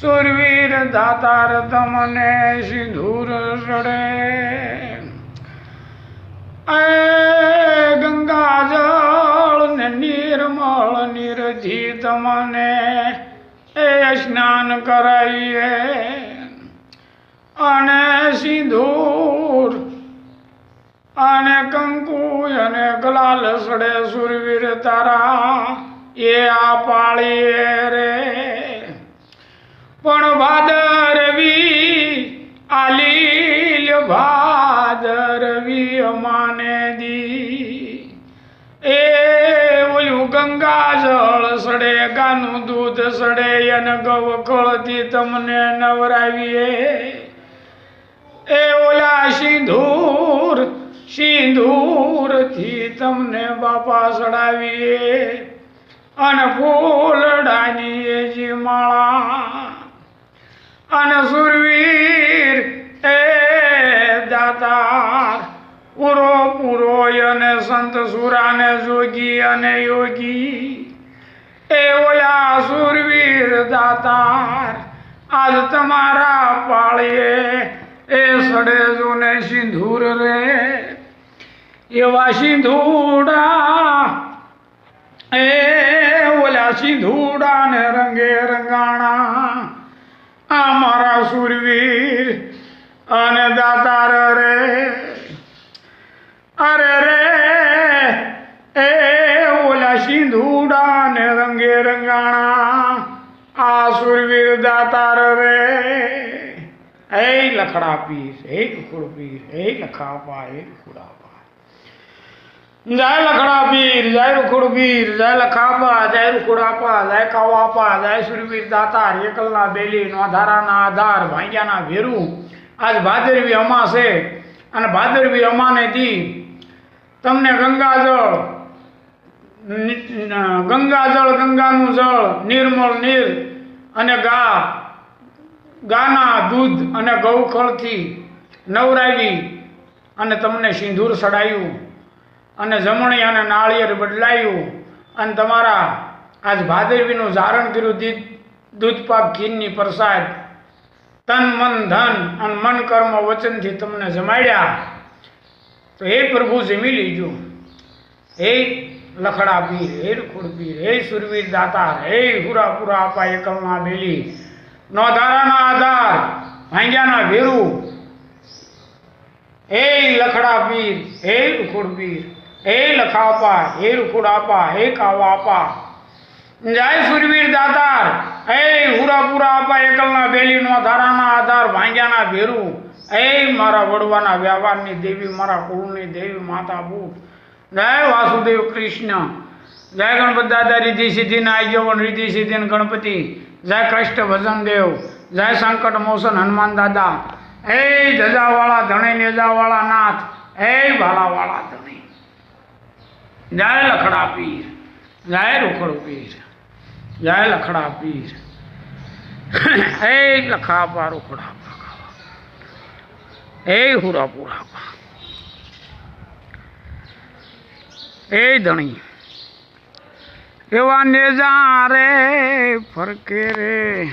સુરવીર દાતાર તમને સિંધુર રડે. એ ગંગા જળ ને નિર્મળ નિરધી તમને એ સ્નાન કરાઈએ. અને સિંધુર, અને કંકુ, અને ગલાલ સડે સુરવીર તારા. એ આ પાળીએ. અમાને દી એ ઓલું ગંગા જળ સડે, ગાનું દૂધ સડે અને ગવખળથી તમને નવરાવીએ. એ ઓલા સિંધૂર સિંધૂરથી તમને બાપા સડાવીએ. અને ફૂલડાની જી માળા. અને સુરવીર સુરાને જોગી અને યોગી. એ ઓલા સુરવીર દાતાર, આજ તમારા પાળીએ. એ સડે જોને સિંધૂર રે. એવા સિંધુડા, એ ઓલા સિંધુડા ને રંગે રંગાણા. આ મારા સુરવીર અને દાતાર રે. અરે રે એ ઓલા સિંધુડા ને રંગે રંગાણા આ સુરવીર દાતાર રે હે લખડા પીર હે કુકડ પીર હે લખાપા હે કુડાપા જય લખડા પીર જય રૂખડ પીર જય લખાપા જય રૂખડાપા જય કાવાપા જય સુરવીર દાતાર એકલના બેલી નોધારાના આધાર ભાંગ્યાના ભેરું આજ ભાદરવી અમા છે અને ભાદરવી અમાને દી તમને ગંગાજળ ગંગાજળ, ગંગાનું જળ, નિર્મળ નીર અને ગા, ગાના દૂધ અને ગૌખળથી નવરાવી અને તમને સિંદૂર સડાયું અને જમણી અને નાળિયેર બદલાયું અને તમારા આજ ભાદરવીનું ધારણ કર્યું દીધ, દૂધપાક ખીરની પ્રસાદ. તન, મન, ધન અને મન કર્મ વચનથી તમને જમાડ્યા. તો હે પ્રભુ જમી લેજો હે લખડા પીર હે રૂખડ પીર હે સુરવીર દાતાર હે હુરાપુરા આપા એકલના બેલી નોધારાના આધાર ભાંગ્યાના ભેરું હે લખડા પીર હે રૂખડ પીર હે લખાપા હે રૂખડ આપા હે કાવા આપા જય સુરવીર દાતાર હે હુરાપુરા આપા એકલના બેલી ધારાના આધાર ભાંગ્યાના ભેરું. એ મારા વડવાના વ્યવહારની દેવી, મારા કુળની દેવી, માતા ભૂત. જય વાસુદેવ કૃષ્ણ. જય ગણપત દાદા રિધિ સિદ્ધિ નાયજવન રીધિ સિદ્ધિ ને ગણપતિ. જય કૃષ્ણ ભજન દેવ. જય સંકટ મોસન હનુમાન દાદા. હે ધજાવાળા ધણે, નેજાવાળા નાથ. હે ભાલાવાળા ધણી. જય લખડા પીર. જય રોકડ પીર. જય લખડા પીર. હે લખાપા એ હુરા હુરાપુરા એ ધણી. એવા નેજા રે, ફરકે રે.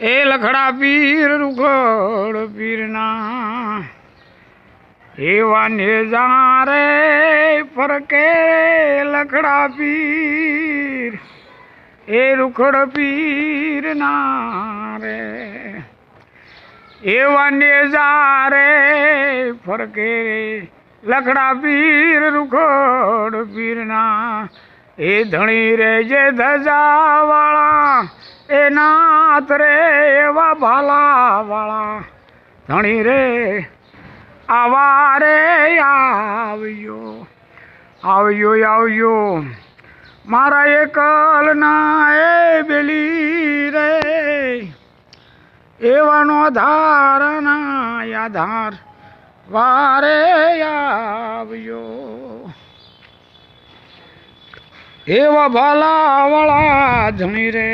એ લખડા પીર રૂખડ પીરના. એવા નેજા રે, ફરકે લખડા પીર. એ રૂખડ પીરના રે એવા નેજા રે ફરકે લખડા પીર, રૂખડ પીરના એ ધણી રે જે ધજાવાળા, એ નાથ રે એવા ભાલાવાળા. ધણી રે, આવા રે આવ્યો આવ્યો આવ્યો મારા એકલના એ બેલી રે. એવાનો ધારના આધાર વારે આવ્યો. એવા ભાલા ધણી રે,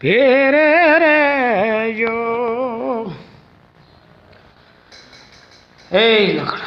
ફેરે રે જો એ લખડા.